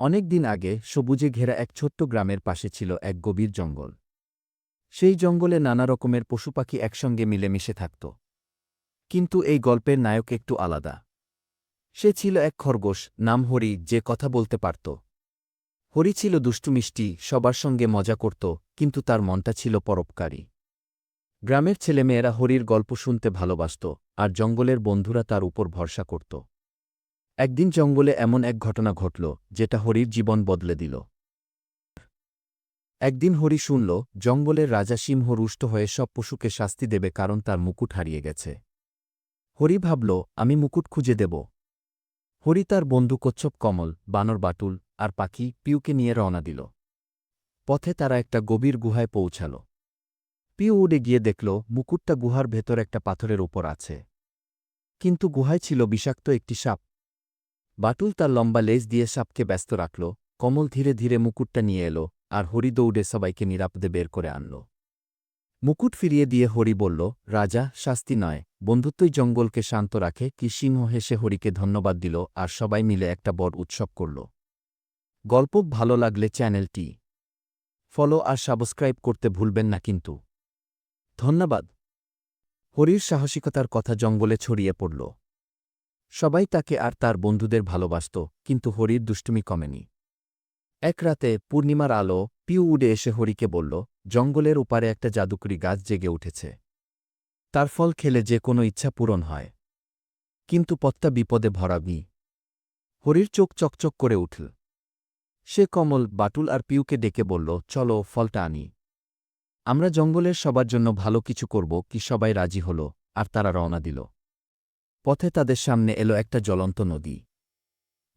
অনেক দিন আগে সবুজে ঘেরা এক ছোট্ট গ্রামের পাশে ছিল এক গভীর জঙ্গল। সেই জঙ্গলে নানা রকমের পশুপাখি একসঙ্গে মিলেমিশে থাকত। কিন্তু এই গল্পের নায়ক একটু আলাদা। সে ছিল এক খরগোশ, নাম হরি, যে কথা বলতে পারত। হরি ছিল দুষ্টুমিষ্টি সবার সঙ্গে মজা করত, কিন্তু তার মনটা ছিল পরোপকারী। গ্রামের ছেলেমেয়েরা হরির গল্প শুনতে ভালোবাসত, আর জঙ্গলের বন্ধুরা তার উপর ভরসা করত। একদিন জঙ্গলে এমন এক ঘটনা ঘটল, যেটা হরির জীবন বদলে দিল। একদিন হরি শুনল, জঙ্গলের রাজা সিংহ রুষ্ট হয়ে সব পশুকে শাস্তি দেবে কারণ তার মুকুট হারিয়ে গেছে। হরি ভাবল, আমি মুকুট খুঁজে দেব। হরি তার বন্ধু কচ্ছপ কমল, বানর বাটুল আর পাখি পিউকে নিয়ে রওনা দিল। পথে তারা একটা গভীর গুহায় পৌঁছাল। পিউ উড়ে গিয়ে দেখল, মুকুটটা গুহার ভেতর একটা পাথরের ওপর আছে। কিন্তু গুহায় ছিল বিষাক্ত একটি সাপ। বাটুল তার লম্বা লেজ দিয়ে সাপকে ব্যস্ত রাখল, কমল ধীরে ধীরে মুকুটটা নিয়ে এলো আর হরি দৌড়ে সবাইকে নিরাপদে বের করে আনল। মুকুট ফিরিয়ে দিয়ে হরি বলল, রাজা, শাস্তি নয়। বন্ধুত্বই জঙ্গলকে শান্ত রাখে কি সিংহ হেসে হরিকে ধন্যবাদ দিল আর সবাই মিলে একটা বড় উৎসব করল। গল্প ভালো লাগলে চ্যানেলটি ফলো আর সাবস্ক্রাইব করতে ভুলবেন না কিন্তু। ধন্যবাদ। হরির সাহসিকতার কথা জঙ্গলে ছড়িয়ে পড়ল। সবাই তাকে আর তার বন্ধুদের ভালোবাসত, কিন্তু হরির দুষ্টুমি কমেনি। এক রাতে পূর্ণিমার আলো পিউ উড়ে এসে হরিকে বলল, জঙ্গলের উপারে একটা জাদুকরি গাছ জেগে উঠেছে। তার ফল খেলে যে কোনো ইচ্ছা পূরণ হয়। কিন্তু পত্তা বিপদে ভরাবি হরির চোখ চকচক করে উঠল। সে কমল, বাটুল আর পিউকে ডেকে বলল, চলো ফলটা আনি। আমরা জঙ্গলের সবার জন্য ভালো কিছু করব, কি সবাই রাজি হল, আর তারা রওনা দিল। পথে তাদের সামনে এলো একটা জ্বলন্ত নদী।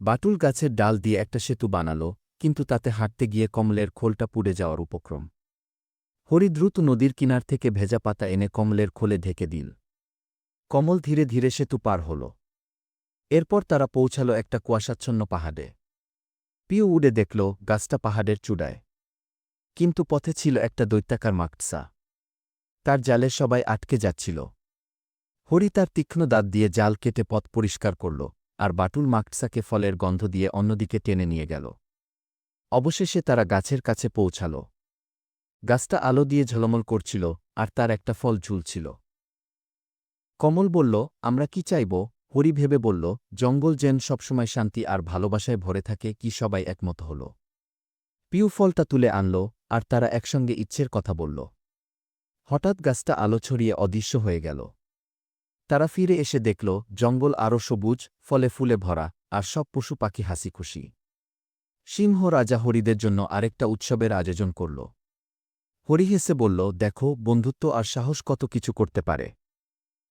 বাটুল গাছের ডাল দিয়ে একটা সেতু বানাল, কিন্তু তাতে হাঁটতে গিয়ে কমলের খোলটা পুড়ে যাওয়ার উপক্রম। হরিদ্রুত নদীর কিনার থেকে ভেজা পাতা এনে কমলের খোলে ঢেকে দিল। কমল ধীরে ধীরে সেতু পার হল। এরপর তারা পৌঁছাল একটা কুয়াশাচ্ছন্ন পাহাড়ে। পিউ উড়ে দেখল গাছটা পাহাড়ের চূড়ায়। কিন্তু পথে ছিল একটা দৈত্যাকার মাকটসা তার জালে সবাই আটকে যাচ্ছিল। হরি তার তীক্ষ্ণ দাঁত দিয়ে জাল কেটে পথ পরিষ্কার করল, আর বাটুল মাকটসাকে ফলের গন্ধ দিয়ে অন্যদিকে টেনে নিয়ে গেল। অবশেষে তারা গাছের কাছে পৌঁছাল। গাছটা আলো দিয়ে ঝলমল করছিল, আর তার একটা ফল ঝুলছিল। কমল বলল, আমরা কি চাইব? হরি ভেবে বলল, জঙ্গল যেন সবসময় শান্তি আর ভালোবাসায় ভরে থাকে, কি সবাই একমত হল? পিউ ফলটা তুলে আনল, আর তারা একসঙ্গে ইচ্ছের কথা বলল। হঠাৎ গাছটা আলো ছড়িয়ে অদৃশ্য হয়ে গেল। তারা ফিরে এসে দেখল, জঙ্গল আরও সবুজ, ফলে ফুলে ভরা, আর সব পশু পাখি হাসি খুশি সিংহ রাজা হরিদের জন্য আরেকটা উৎসবের আয়োজন করল। হরি হেসে বলল, দেখো, বন্ধুত্ব আর সাহস কত কিছু করতে পারে।